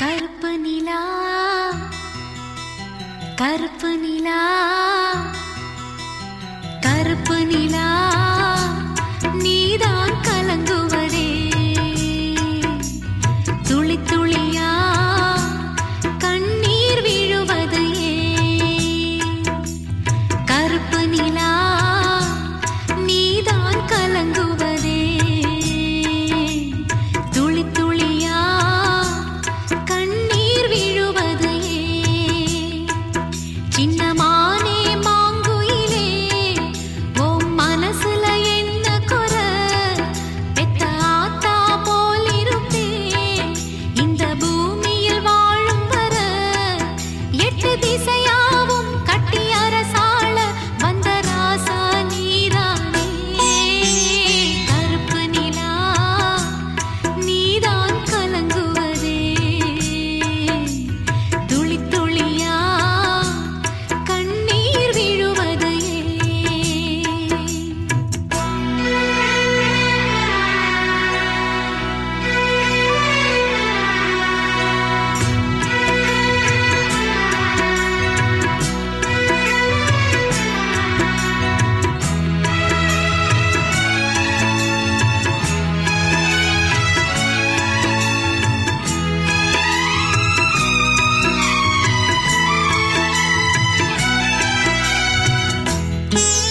கருப்பு நிலா கருப்பு நிலா கருப்பு நிலா. Thanks.